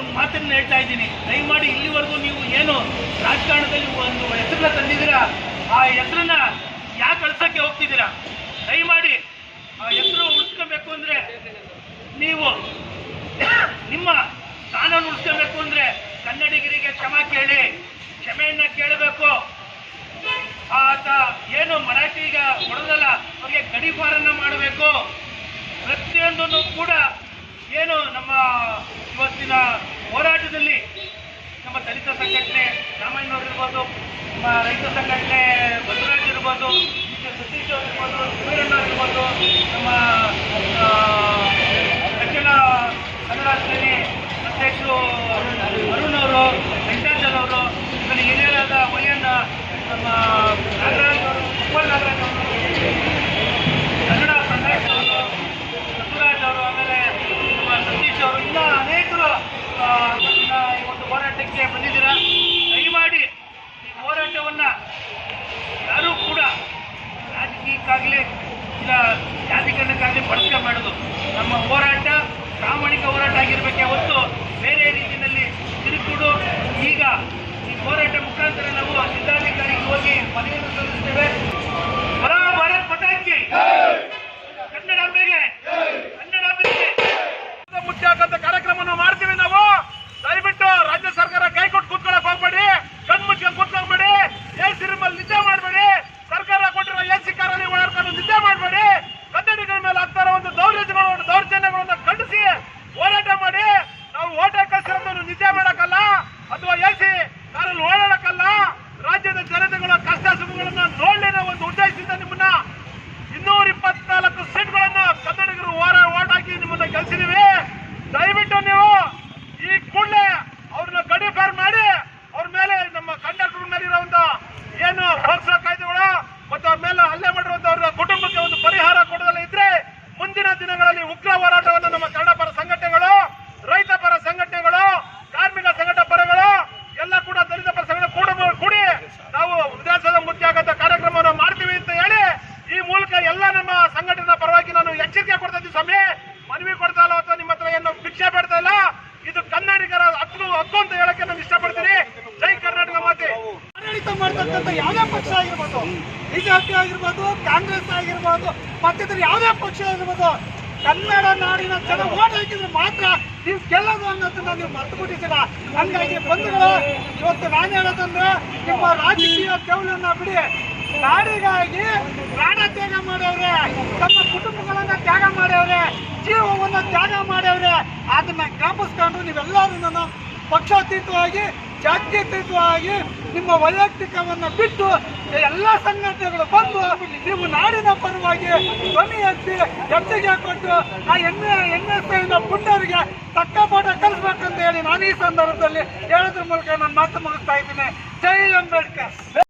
ಒಂದು ಮಾತನ್ನು ಹೇಳ್ತಾ ಇದ್ದೀನಿ. ದಯಮಾಡಿ ಇಲ್ಲಿವರೆಗೂ ನೀವು ಏನು ರಾಜಕಾರಣದಲ್ಲಿ ಒಂದು ಹೆಸರನ್ನ ತಂದಿದ್ದೀರಾ? ಆ ಹೆಸರನ್ನ ಯಾಕೆ ಕಳ್ಸೋಕ್ಕೆ ಹೋಗ್ತಿದ್ದೀರಾ? ದಯಮಾಡಿ ಆ ಹೆಸರು ಉಳಿಸ್ಕೋಬೇಕು ಅಂದ್ರೆ ನೀವು ನಿಮ್ಮ ಸ್ಥಾನ ಉಳಿಸ್ಕೋಬೇಕು ಅಂದ್ರೆ ಕನ್ನಡಿಗರಿಗೆ ಕ್ಷಮಾ ಕೇಳಿ, ಕ್ಷಮೆಯನ್ನು ಕೇಳಬೇಕು. ಆತ ಏನು ಮರಾಠಿಗ ಹೊಡೆದಲ್ಲ ಅವ್ರಿಗೆ ಗಡಿಪಾರನ್ನ ಮಾಡಬೇಕು. ಪ್ರತಿಯೊಂದನ್ನು ಕೂಡ ಏನು ನಮ್ಮ ಇವತ್ತಿನ ಹೋರಾಟದಲ್ಲಿ ನಮ್ಮ ದಲಿತ ರಾಮಯ್ಯನವ್ರು ಇರ್ಬೋದು ನಮ್ಮ ರೈತ ಸಂಘಟನೆ ಬಸವರಾಜ್ ಇರ್ಬೋದು ಸತೀಶ್ ಅವ್ರು ಇರ್ಬೋದು ವೀರಣ್ಣ ಇರ್ಬೋದು ನಮ್ಮ ದಕ್ಷಿಣ ಕನ್ನಡ ಸೇನೆ ಅಧ್ಯಕ್ಷರು ಅರುಣ್ ಅವರು ವೆಂಕಟಾಚಲ್ ಅವರು, ಆಮೇಲೆ ಹಿರಿಯರಾದ ವೈಯಣ್ಣ ನಮ್ಮ ನಾಗರಾಜ್ ಅವರು ಉಪ್ಪಲ್ ನಾಗರಾಜ್ ಅವರು, ಕನ್ನಡ ಪ್ರಕಾಶ್ ಅವರು ಬಸವರಾಜ್ ಅವರು, ಆಮೇಲೆ ನಮ್ಮ ಸತೀಶ್ ಅವರು, ಇನ್ನೂ ಅನೇಕರು ಈ ಒಂದು ಹೋರಾಟಕ್ಕೆ ಬಂದಿದ್ದೀರಾ ದಯಮಾಡಿ ಈ ಹೋರಾಟವನ್ನ ಯಾರೂ ಕೂಡ ರಾಜಕೀಯಕ್ಕಾಗಲಿ ಇಲ್ಲ, ಜಾತಿಕರಣಕ್ಕಾಗಲಿ ಬಳಕೆ ಮಾಡೋದು. ನಮ್ಮ ಹೋರಾಟ, ಪ್ರಾಮಾಣಿಕ ಹೋರಾಟ ಆಗಿರಬೇಕೆ ಹೊತ್ತು ಬೇರೆ ರೀತಿಯಲ್ಲಿ ತಿರುಕುಡು ಈಗ ಈ ಹೋರಾಟ ಮುಖಾಂತರ ನಾವು ಕಳಿಸಿರೋದನ್ನು ನಿದ್ದೆ ಮಾಡಕ್ಕಲ್ಲ ಅಥವಾ ಎಸಿ ಕಾರಲ್ಲಿ ಓಡಾಡಕ್ಕಲ್ಲ ರಾಜ್ಯದ ಜನತೆಗಳ ಕಷ್ಟ ಸುಖಗಳನ್ನ ನೋಡ್ಲಿ ನಾವು ಒಂದು ಉದ್ದೇಶದಿಂದ ನಿಮ್ಮನ್ನ ಇನ್ನೂರ ಇಪ್ಪತ್ನಾಲ್ಕು ಸೀಟ್ಗಳನ್ನು ಕನ್ನಡಿಗರು ಹೋರ ಓಟ್ ಹಾಕಿ ನಿಮ್ಮನ್ನ ಗೆಲ್ಸಿದೀವಿ. ದಯವಿಟ್ಟು ನೀವು ಈ ಕೂಡಲೇ ಅವ್ರನ್ನ ಗಡಿ ಫೇರ್ ಮಾಡಿ ಅವ್ರ ಮೇಲೆ ನಮ್ಮ ಕಂಡಕ್ಟರ್ ಮೇಲೆ ಇರುವಂತ ಏನು ಪೋಕ್ಸೋ ಕಾಯ್ದೆಗಳು ಮತ್ತು ಅವ್ರ ಮೇಲೆ ಹಲ್ಲೆ ಮಾಡಿರುವಂತ ಅವ್ರ ಕುಟುಂಬಕ್ಕೆ ಒಂದು ಪರಿಹಾರ ಕೊಡೋದಲ್ಲ ಇದ್ರೆ ಮುಂದಿನ ದಿನಗಳಲ್ಲಿ ಉಗ್ರ ಹೋರಾಟವನ್ನು ನಮ್ಮ ಕನ್ನಡ ಪರ ಸಂಘಟನೆಗಳು ರೈತ ಪರ ಸಂಘಟನೆಗಳು ಕಾರ್ಮಿಕ ಸಂಘಟ ಪರಗಳು ಎಲ್ಲ ಕೂಡ ದಲಿತ ಪರ ಸಂಘಟನೆ ಕೂಡ ಕೂಡಿ ನಾವು ವಿಧಾನಸೌಧ ಮುಖ್ಯ ಆಗಂತ ಕಾರ್ಯಕ್ರಮವನ್ನು ಮಾಡ್ತೀವಿ ಅಂತ ಹೇಳಿ ಈ ಮೂಲಕ ಎಲ್ಲ ನಮ್ಮ ಸಂಘಟನಾ ಪರವಾಗಿ ನಾನು ಎಚ್ಚರಿಕೆ ಕೊಡ್ತಾ ಇದ್ದೀನಿ ಸ್ವಾಮಿ ಮನವಿ ಕೊಡ್ತಾ ಇಲ್ಲ ಅಥವಾ ನಿಮ್ಮ ಹತ್ರ ಏನು ಭಿಕ್ಷೆ ಬೇಡ್ತಾ ಇಲ್ಲ ಇದು ಕನ್ನಡಿಗರ ಹಕ್ಕು ಹಕ್ಕು ಅಂತ ಹೇಳಕ್ಕೆ ನಾನು ಇಷ್ಟಪಡ್ತೀನಿ ಜೈ ಕರ್ನಾಟಕ ಮಾತೆ ಆಡಳಿತ ಮಾಡ್ತಕ್ಕಂಥ ಯಾವುದೇ ಪಕ್ಷ ಆಗಿರ್ಬೋದು, ಬಿಜೆಪಿ ಆಗಿರ್ಬೋದು, ಕಾಂಗ್ರೆಸ್ ಆಗಿರ್ಬೋದು ಮತ್ತಿದ್ರೆ ಯಾವುದೇ ಪಕ್ಷ ಆಗಿರ್ಬೋದು, ಕನ್ನಡ ನಾಡಿನ ಜನ ಓಟ್ ಹಾಕಿದ್ರೆ ಮಾತ್ರ ನೀವು ಗೆಲ್ಲೋದು ಅನ್ನೋದನ್ನ ನೀವು ಮರ್ತು ಬಿಟ್ಟಿದ್ದೀರ ಹಂಗಾಗಿ ಬಂಧುಗಳು, ಇವತ್ತು ನಾನು ಹೇಳೋದಂದ್ರೆ, ನಿಮ್ಮ ರಾಜಕೀಯ ತೆವಲನ್ನ ಬಿಡಿ. ನಾಡಿಗಾಗಿ ಪ್ರಾಣ ತ್ಯಾಗ ಮಾಡವ್ರೆ ತಮ್ಮ ಕುಟುಂಬಗಳನ್ನ ತ್ಯಾಗ ಮಾಡವ್ರೆ ಜೀವವನ್ನ ತ್ಯಾಗ ಮಾಡವ್ರೆ ಅದನ್ನ ಜ್ಞಾಪಿಸ್ಕೊಂಡು ನೀವೆಲ್ಲರೂ ಪಕ್ಷಾತೀತವಾಗಿ, ಜಾತ್ಯತೀತವಾಗಿ ನಿಮ್ಮ ವೈಯಕ್ತಿಕವನ್ನ ಬಿಟ್ಟು ಎಲ್ಲ ಸಂಘಟನೆಗಳು ಬಂದು ನೀವು ನಾಡಿನ ಪರವಾಗಿ ಧ್ವನಿ ಎತ್ತಿ ಎತ್ತಿಗೆ ಕೊಟ್ಟು ಆ ಎಣ್ಣೆ ಎನ್ ಎಸ್ ಐನ ಪುಂಡರಿಗೆ ತಕ್ಕ ಪಾಠ ಕಲಿಸ್ಬೇಕಂತ ಹೇಳಿ ನಾನು ಈ ಸಂದರ್ಭದಲ್ಲಿ ಹೇಳೋದ್ರ ಮೂಲಕ ನಾನು ಮಾತು ಮುಗಿಸ್ತಾ ಇದ್ದೀನಿ. ಜೈ ಅಂಬೇಡ್ಕರ್.